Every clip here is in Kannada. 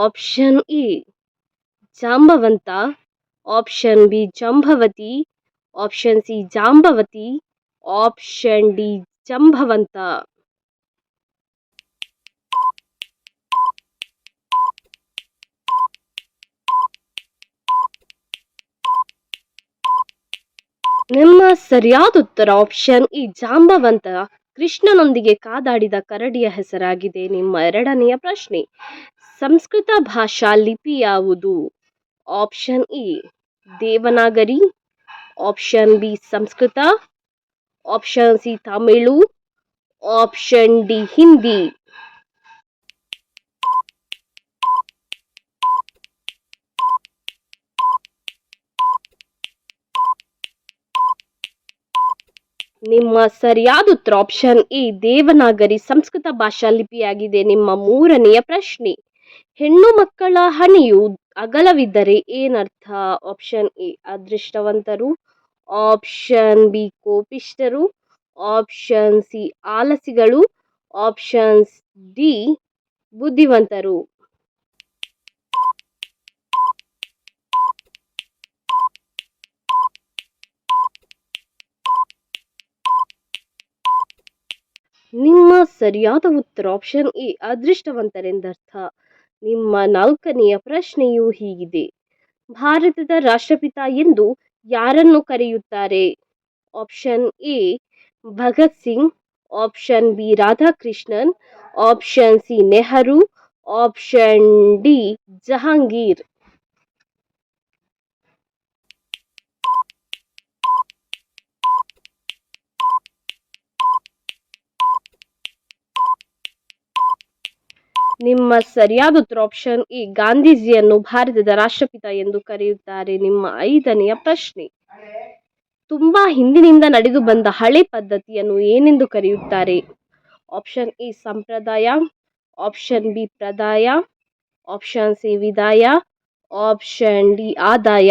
Option A Jambavanta. Option B Jambhavati option C, Jambavati. Option D Jambhavanta ನಿಮ್ಮ ಸರಿಯಾದ ಉತ್ತರ ಆಪ್ಷನ್ ಈ ಜಾಂಬವಂತ. ಕೃಷ್ಣನೊಂದಿಗೆ ಕಾದಾಡಿದ ಕರಡಿಯ ಹೆಸರಾಗಿದೆ ನಿಮ್ಮ ಎರಡನೆಯ ಪ್ರಶ್ನೆ. ಸಂಸ್ಕೃತ ಭಾಷಾ ಲಿಪಿ ಯಾವುದು? Option A, Devanagari. Option B, Sanskrit. Option C, Tamil. Option D, Hindi. ನಿಮ್ಮ ಸರಿಯಾದ ಉತ್ತರ ಆಪ್ಷನ್ ಎ, ದೇವನಾಗರಿ ಸಂಸ್ಕೃತ ಭಾಷಾ ಲಿಪಿಯಾಗಿದೆ. ನಿಮ್ಮ ಮೂರನೆಯ ಪ್ರಶ್ನೆ. ಹೆಣ್ಣು ಮಕ್ಕಳ ಹಣೆಯು ಅಗಲವಿದ್ದರೆ ಏನರ್ಥ? ಆಪ್ಷನ್ ಎ, ಅದೃಷ್ಟವಂತರು. ಆಪ್ಷನ್ ಬಿ ಕೋಪಿಷ್ಟರು ಆಪ್ಷನ್ ಸಿ, ಆಲಸಿಗಳು. ಆಪ್ಷನ್ಸ್ ಡಿ, ಬುದ್ಧಿವಂತರು. ನಿಮ್ಮ ಸರಿಯಾದ ಉತ್ತರ ಆಪ್ಷನ್ ಎ, ಅದೃಷ್ಟವಂತರೆಂದರ್ಥ. ನಿಮ್ಮ ನಾಲ್ಕನೆಯ ಪ್ರಶ್ನೆಯು ಹೀಗಿದೆ. ಭಾರತದ ರಾಷ್ಟ್ರಪಿತ ಎಂದು ಯಾರನ್ನು ಕರೆಯುತ್ತಾರೆ? Option A, Bhagat Singh. Option B, Radhakrishnan. Option C, Nehru. Option D, Jahangir. ನಿಮ್ಮ ಸರಿಯಾದ ಉತ್ತರ ಆಪ್ಷನ್ ಈ ಗಾಂಧೀಜಿಯನ್ನು ಭಾರತದ ರಾಷ್ಟ್ರಪಿತ ಎಂದು ಕರೆಯುತ್ತಾರೆ. ನಿಮ್ಮ ಐದನೆಯ ಪ್ರಶ್ನೆ. ತುಂಬಾ ಹಿಂದಿನಿಂದ ನಡೆದು ಬಂದ ಹಳೆ ಪದ್ಧತಿಯನ್ನು ಏನೆಂದು ಕರೆಯುತ್ತಾರೆ? ಆಪ್ಷನ್ ಇ ಸಂಪ್ರದಾಯ ಆಪ್ಷನ್ ಬಿ ಪ್ರದಾಯ ಆಪ್ಷನ್ ಸಿ ವಿದಾಯ ಆಪ್ಷನ್ ಡಿ ಆದಾಯ.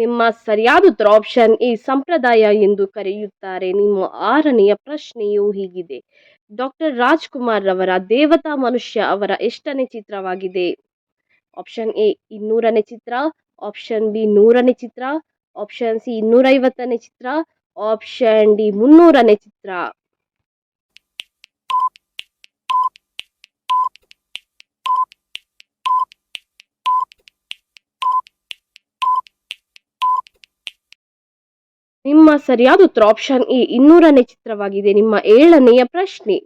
ನಿಮ್ಮ ಸರಿಯಾದ ಉತ್ತರ ಆಪ್ಷನ್ ಈ ಸಂಪ್ರದಾಯ ಎಂದು ಕರೆಯುತ್ತಾರೆ. ನಿಮ್ಮ ಆರನೆಯ ಪ್ರಶ್ನೆಯು ಹೀಗಿದೆ. ಡಾಕ್ಟರ್ ರಾಜ್ಕುಮಾರ್ ರವರ ದೇವತಾ ಮನುಷ್ಯ ಅವರ ಎಷ್ಟನೇ ಚಿತ್ರವಾಗಿದೆ? ಆಪ್ಷನ್ ಎ ಇನ್ನೂರನೇ ಚಿತ್ರ ಆಪ್ಷನ್ ಬಿ ನೂರನೇ ಚಿತ್ರ ಆಪ್ಷನ್ ಸಿ ಇನ್ನೂರೈವತ್ತನೇ ಚಿತ್ರ ಆಪ್ಷನ್ ಡಿ ಮುನ್ನೂರನೇ ಚಿತ್ರ. ನಿಮ್ಮ ಸರಿಯಾದ ಉತ್ತರ ಆಪ್ಷನ್ ಎ ಇನ್ನೂರನೇ ಚಿತ್ರವಾಗಿದೆ. ನಿಮ್ಮ ಏಳನೆಯ ಪ್ರಶ್ನೆ,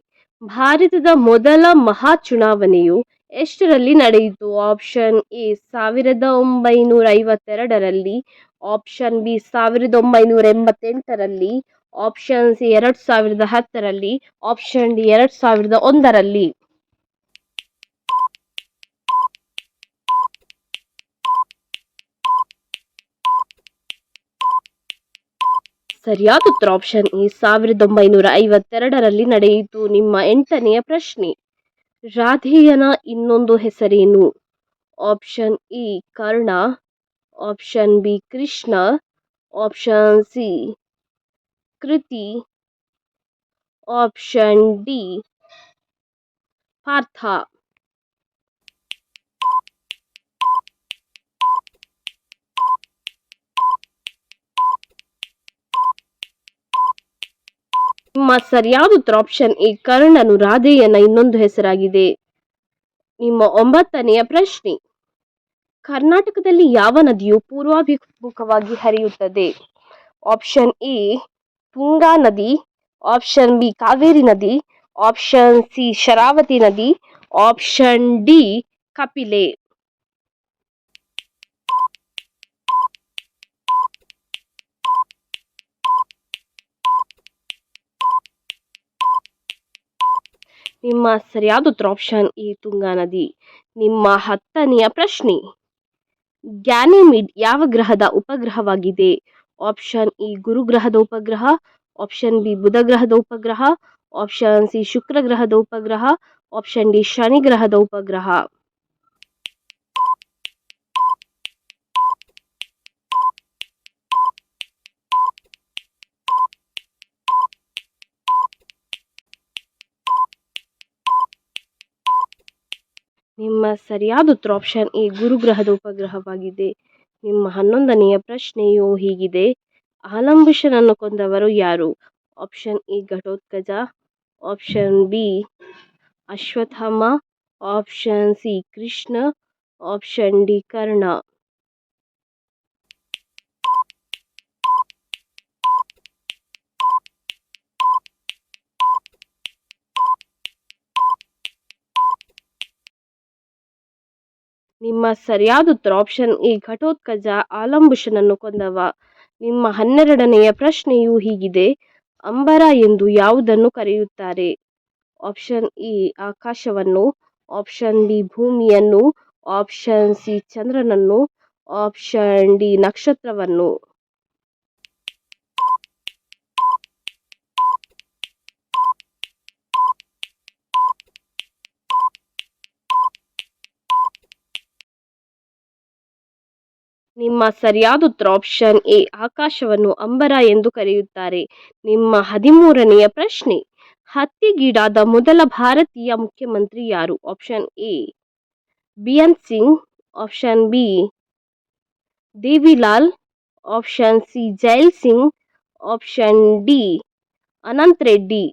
ಭಾರತದ ಮೊದಲ ಮಹಾ ಚುನಾವಣೆಯು ಎಷ್ಟರಲ್ಲಿ ನಡೆಯಿತು? ಆಪ್ಷನ್ ಎ, ಸಾವಿರದ ಒಂಬೈನೂರ ಐವತ್ತೆರಡರಲ್ಲಿ. ಆಪ್ಷನ್ ಬಿ, ಸಾವಿರದ ಒಂಬೈನೂರ ಎಂಬತ್ತೆಂಟರಲ್ಲಿ. ಆಪ್ಷನ್ ಸಿ, ಎರಡು ಸಾವಿರದ ಹತ್ತರಲ್ಲಿ. ಆಪ್ಷನ್ ಡಿ, ಎರಡು ಸಾವಿರದ ಒಂದರಲ್ಲಿ. ಸರಿಯಾದ ಉತ್ತರ ಆಪ್ಷನ್ ಈ ಸಾವಿರದ ಒಂಬೈನೂರ ಐವತ್ತೆರಡರಲ್ಲಿ ನಡೆಯಿತು. ನಿಮ್ಮ ಎಂಟನೆಯ ಪ್ರಶ್ನೆ. ರಾಧೆಯನ ಇನ್ನೊಂದು ಹೆಸರೇನು? Option A Karna. Option B, Krishna. Option C, Kriti. Option D, Partha. ನಿಮ್ಮ ಸರಿಯಾದ ಉತ್ತರ ಆಪ್ಷನ್ ಎ ಕರ್ಣನು ರಾಧೆಯನ್ನ ಇನ್ನೊಂದು ಹೆಸರಾಗಿದೆ. ನಿಮ್ಮ ಒಂಬತ್ತನೆಯ ಪ್ರಶ್ನೆ. ಕರ್ನಾಟಕದಲ್ಲಿ ಯಾವ ನದಿಯು ಪೂರ್ವಾಭಿಮುಖವಾಗಿ ಹರಿಯುತ್ತದೆ? ಆಪ್ಷನ್ ಎ ತುಂಗಾ ನದಿ. ಆಪ್ಷನ್ ಬಿ ಕಾವೇರಿ ನದಿ. ಆಪ್ಷನ್ ಸಿ ಶರಾವತಿ ನದಿ. Option D Kapile. ನಿಮ್ಮ ಸರಿಯಾದ ಉತ್ತರ ಆಪ್ಷನ್ ಈ ತುಂಗಾ ನದಿ. ನಿಮ್ಮ ಹತ್ತನೆಯ ಪ್ರಶ್ನೆ. ಗ್ಯಾನಿಮಿಡ್ ಯಾವ ಗ್ರಹದ ಉಪಗ್ರಹವಾಗಿದೆ? ಆಪ್ಷನ್ ಇ ಗುರು ಗ್ರಹದ ಉಪಗ್ರಹ ಆಪ್ಷನ್ ಬಿ ಬುಧ ಗ್ರಹದ ಉಪಗ್ರಹ ಆಪ್ಷನ್ ಸಿ ಶುಕ್ರ ಗ್ರಹದ ಉಪಗ್ರಹ ಆಪ್ಷನ್ ಡಿ ಶನಿ ಗ್ರಹದ ಉಪಗ್ರಹ. ನಿಮ್ಮ ಸರಿಯಾದ ಉತ್ತರ ಆಪ್ಷನ್ ಎ ಗುರುಗ್ರಹದ ಉಪಗ್ರಹವಾಗಿದೆ. ನಿಮ್ಮ ಹನ್ನೊಂದನೆಯ ಪ್ರಶ್ನೆಯು ಹೀಗಿದೆ. ಆಲಂಬುಷನನ್ನು ಕೊಂದವರು ಯಾರು? Option A Ghatotkacha option B Ashwatthama option C Krishna option D Karna. ನಿಮ್ಮ ಸರಿಯಾದ ಉತ್ತರ ಆಪ್ಷನ್ ಈ ಘಟೋತ್ಕಜ ಆಲಂಬುಷನನ್ನು ಕೊಂದವ. ನಿಮ್ಮ ಹನ್ನೆರಡನೆಯ ಪ್ರಶ್ನೆಯು ಹೀಗಿದೆ. ಅಂಬರ ಎಂದು ಯಾವುದನ್ನು ಕರೆಯುತ್ತಾರೆ? ಆಪ್ಷನ್ ಎ ಆಕಾಶವನ್ನು. ಆಪ್ಷನ್ ಬಿ ಭೂಮಿಯನ್ನು. ಆಪ್ಷನ್ ಸಿ ಚಂದ್ರನನ್ನು. ಆಪ್ಷನ್ ಡಿ ನಕ್ಷತ್ರವನ್ನು. ನಿಮ್ಮ ಸರಿಯಾದ ಉತ್ತರ ಆಪ್ಷನ್ ಎ, ಆಕಾಶವನ್ನು ಅಂಬರ ಎಂದು ಕರೆಯುತ್ತಾರೆ. ನಿಮ್ಮ ಹದಿಮೂರನೆಯ ಪ್ರಶ್ನೆ ಹತ್ಯೆಗೀಡಾದ ಮೊದಲ ಭಾರತೀಯ ಮುಖ್ಯಮಂತ್ರಿ ಯಾರು? Option A, B N Singh option B, Devilal option C Zail Singh option D Anant Reddy.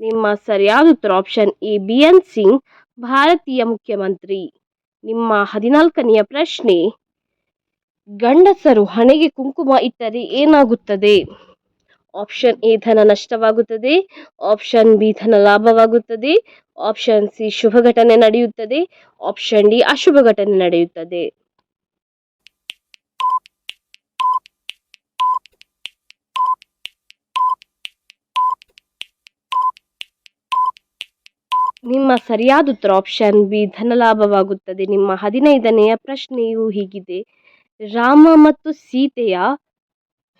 ನಿಮ್ಮ ಸರಿಯಾದ ಉತ್ತರ option A B N Singh ಭಾರತೀಯ ಮುಖ್ಯಮಂತ್ರಿ, ನಿಮ್ಮ ಹದಿನಾಲ್ಕನೆಯ ಪ್ರಶ್ನೆ. ಗಂಡಸರು ಹಣೆಗೆ ಕುಂಕುಮ ಇಟ್ಟರೆ ಏನಾಗುತ್ತದೆ? ಆಪ್ಷನ್ ಎ ಧನ ನಷ್ಟವಾಗುತ್ತದೆ. ಆಪ್ಷನ್ ಬಿ ಧನ ಲಾಭವಾಗುತ್ತದೆ. ಆಪ್ಷನ್ ಸಿ ಶುಭ ಘಟನೆ ನಡೆಯುತ್ತದೆ. ಆಪ್ಷನ್ ಡಿ ಅಶುಭ ಘಟನೆ ನಡೆಯುತ್ತದೆ. ನಿಮ್ಮ ಸರಿಯಾದ ಉತ್ತರ ಆಪ್ಷನ್ ಬಿ ಧನಲಾಭವಾಗುತ್ತದೆ. ನಿಮ್ಮ ಹದಿನೈದನೆಯ ಪ್ರಶ್ನೆಯು ಹೀಗಿದೆ. ರಾಮ ಮತ್ತು ಸೀತೆಯ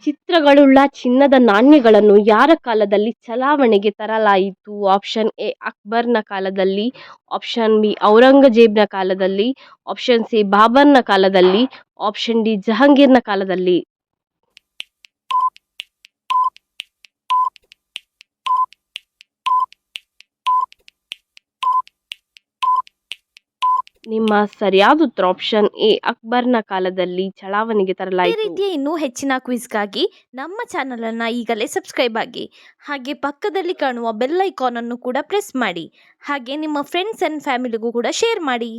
ಚಿತ್ರಗಳುಳ್ಳ ಚಿನ್ನದ ನಾಣ್ಯಗಳನ್ನು ಯಾರ ಕಾಲದಲ್ಲಿ ಚಲಾವಣೆಗೆ ತರಲಾಯಿತು? ಆಪ್ಷನ್ ಎ ಅಕ್ಬರ್ನ ಕಾಲದಲ್ಲಿ. ಆಪ್ಷನ್ ಬಿ ಔರಂಗಜೇಬ್ನ ಕಾಲದಲ್ಲಿ. ಆಪ್ಷನ್ ಸಿ ಬಾಬರ್ನ ಕಾಲದಲ್ಲಿ. ಆಪ್ಷನ್ ಡಿ ಜಹಾಂಗೀರ್ನ ಕಾಲದಲ್ಲಿ. ನಿಮ್ಮ ಸರಿಯಾದ ಉತ್ತರ ಆಪ್ಷನ್ ಎ ಅಕ್ಬರ್ನ ಕಾಲದಲ್ಲಿ ಚಳಾವಣೆಗೆ ತರಲಾಯಿತು. ಈ ರೀತಿಯ ಇನ್ನೂ ಹೆಚ್ಚಿನ ಕ್ವಿಜ್ಗಾಗಿ ನಮ್ಮ ಚಾನಲನ್ನು ಈಗಲೇ ಸಬ್ಸ್ಕ್ರೈಬ್ ಆಗಿ ಹಾಗೆ ಪಕ್ಕದಲ್ಲಿ ಕಾಣುವ ಬೆಲ್ ಐಕಾನನ್ನು ಕೂಡ ಪ್ರೆಸ್ ಮಾಡಿ ಹಾಗೆ ನಿಮ್ಮ ಫ್ರೆಂಡ್ಸ್ ಆ್ಯಂಡ್ ಫ್ಯಾಮಿಲಿಗೂ ಕೂಡ ಶೇರ್ ಮಾಡಿ.